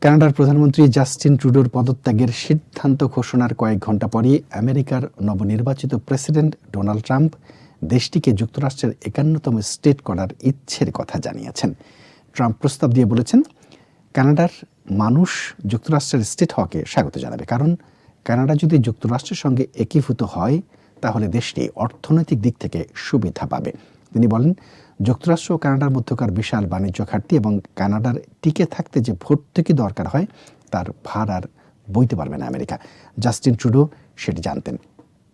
কানাডার প্রধানমন্ত্রী জাস্টিন ট্রুডোর পদত্যাগের সিদ্ধান্ত ঘোষণার কয়েক ঘণ্টা পরই আমেরিকার নবনির্বাচিত প্রেসিডেন্ট ডোনাল্ড ট্রাম্প দেশটিকে যুক্তরাষ্ট্রের একান্নতম স্টেট করার ইচ্ছের কথা জানিয়েছেন। ট্রাম্প প্রস্তাব দিয়ে বলেছেন, কানাডার মানুষ যুক্তরাষ্ট্রের স্টেট হওয়াকে স্বাগত জানাবে। কারণ কানাডা যদি যুক্তরাষ্ট্রের সঙ্গে একীভূত হয়, তাহলে দেশটি অর্থনৈতিক দিক থেকে সুবিধা পাবে। তিনি বলেন যুক্তরাষ্ট্র ও কানাডার মধ্যকার বিশাল বাণিজ্য ঘাটতি এবং কানাডার টিকে থাকতে যে ভর্তুকি দরকার হয়, তার ভার আর বইতে পারবে না আমেরিকা। জাস্টিন ট্রুডো সেটি জানতেন,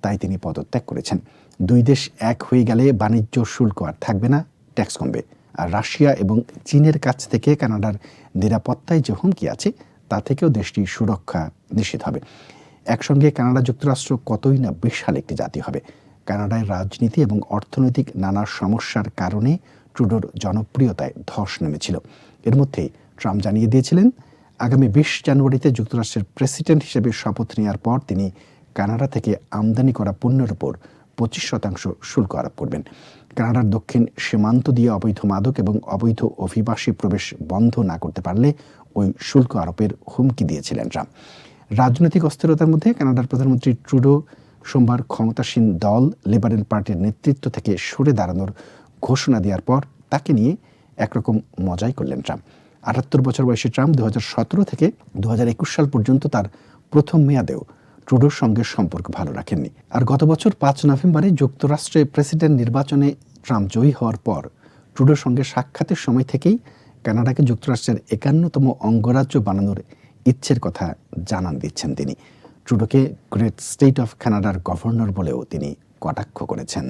তাই তিনি পদত্যাগ করেছেন। দুই দেশ এক হয়ে গেলে বাণিজ্য শুল্ক আর থাকবে না, ট্যাক্স কমবে। আর রাশিয়া এবং চীনের কাছ থেকে কানাডার নিরাপত্তায় যে হুমকি আছে, তা থেকেও দেশটির সুরক্ষা নিশ্চিত হবে। একসঙ্গে কানাডা যুক্তরাষ্ট্র কতই না বিশাল একটি জাতি হবে কানাডায় রাজনীতি এবং অর্থনৈতিক নানা সমস্যার কারণে ট্রুডোর জনপ্রিয়তায় ধস নেমেছিল। এর মধ্যেই ট্রাম্প জানিয়ে দিয়েছিলেন, আগামী বিশ জানুয়ারিতে যুক্তরাষ্ট্রের প্রেসিডেন্ট হিসেবে শপথ নেওয়ার পর তিনি কানাডা থেকে আমদানি করা পণ্যের উপর পঁচিশ শতাংশ শুল্ক আরোপ করবেন। কানাডার দক্ষিণ সীমান্ত দিয়ে অবৈধ মাদক এবং অবৈধ অভিবাসী প্রবেশ বন্ধ না করতে পারলে ওই শুল্ক আরোপের হুমকি দিয়েছিলেন ট্রাম্প। রাজনৈতিক অস্থিরতার মধ্যে কানাডার প্রধানমন্ত্রী ট্রুডো সোমবার ক্ষমতাসীন দল লিবারেল পার্টির নেতৃত্ব থেকে সরে দাঁড়ানোর ঘোষণা দেওয়ার পর তাকে নিয়ে একরকম মজাই করলেন ট্রাম্প। আটাত্তর বছর বয়সী ট্রাম্প দুহাজার সতেরো থেকে দু হাজার একুশ সাল পর্যন্ত তার প্রথম মেয়াদেও ট্রুডোর সঙ্গে সম্পর্ক ভালো রাখেননি। আর গত বছর পাঁচ নভেম্বরে যুক্তরাষ্ট্রে প্রেসিডেন্ট নির্বাচনে ট্রাম্প জয়ী হওয়ার পর ট্রুডোর সঙ্গে সাক্ষাতের সময় থেকেই কানাডাকে যুক্তরাষ্ট্রের একান্নতম অঙ্গরাজ্য বানানোর ইচ্ছের কথা জানান দিচ্ছেন তিনি। ট্রুডোকে গ্রেট স্টেট অফ কানাডার গভর্নর বলেও তিনি কটাক্ষ করেছেন